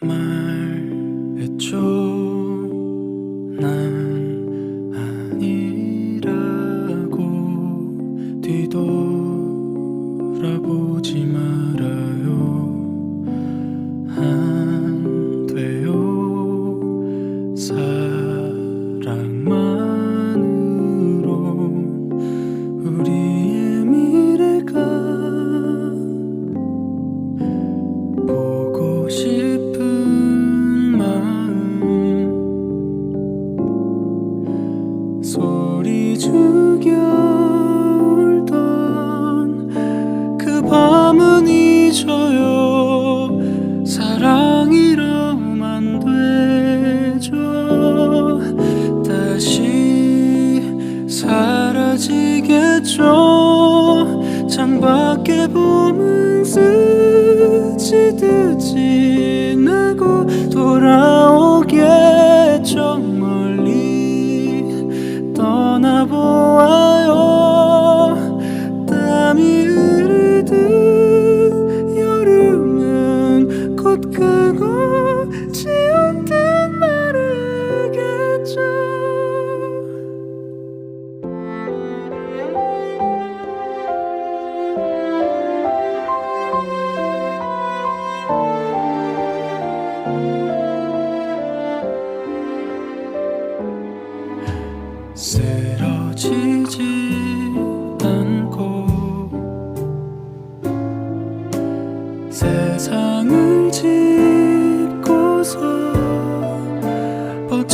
my 어깨 보면 스치듯 지나고 돌아와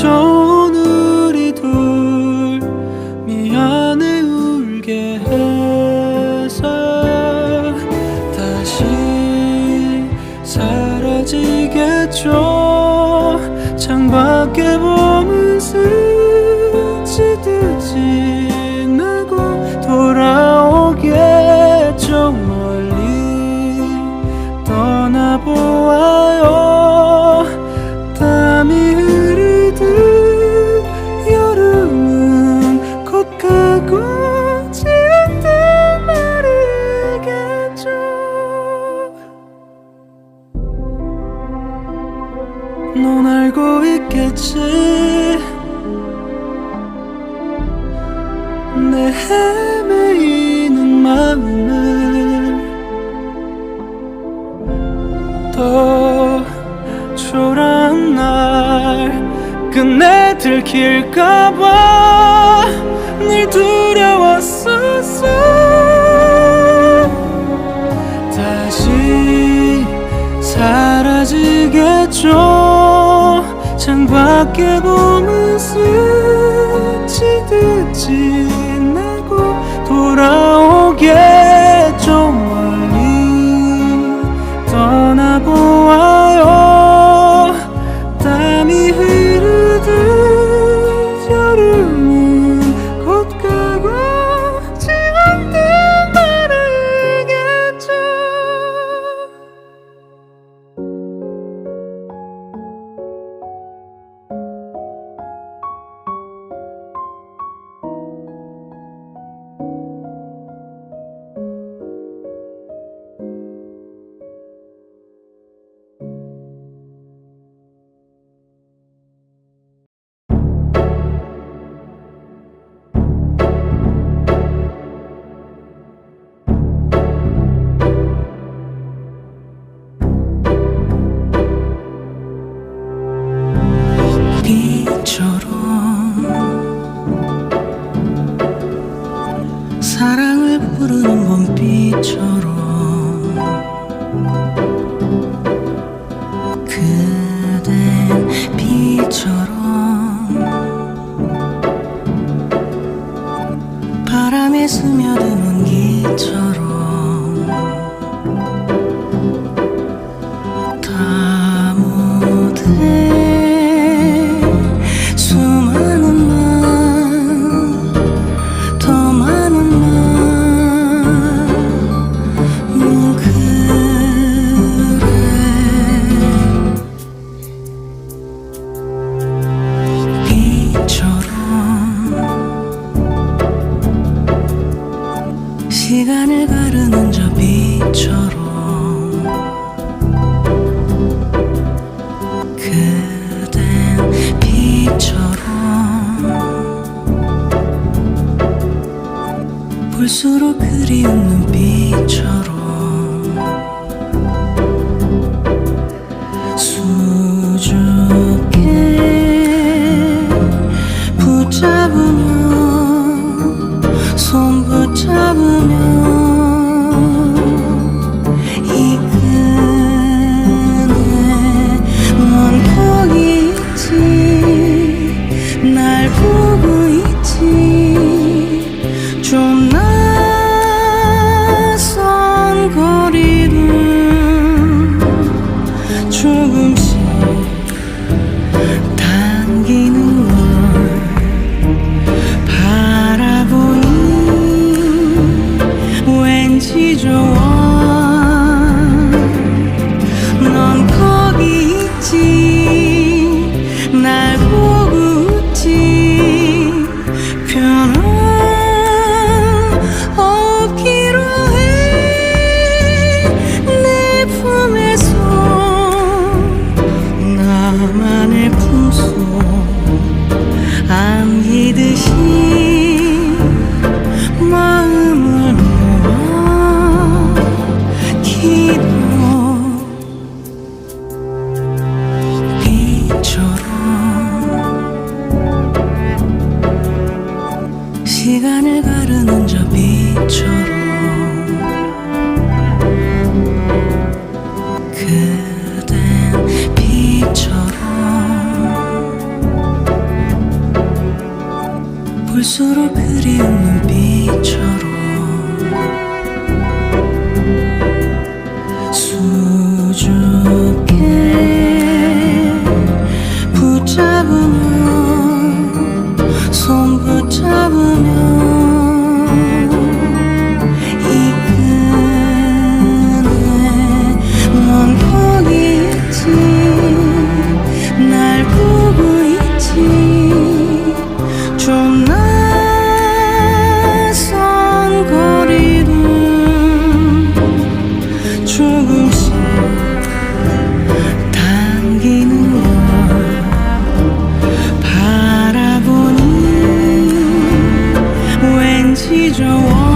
手 넌 알고 있겠지. 내 헤매이는 마음을 더 초라한 날 끝내 들킬까봐. 창밖에 봄은 스치듯 지내고 돌아 스며든 온기처럼 볼수록 그리운 눈빛처럼 눈빛처럼 수줍 记着我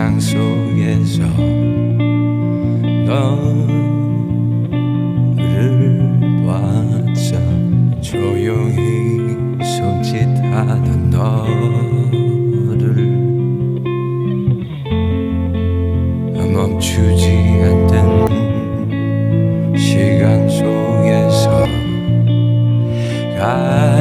세상 속에서 너를 봤자 조용히 손짓하는 너를 멈추지 않던 시간 속에서 가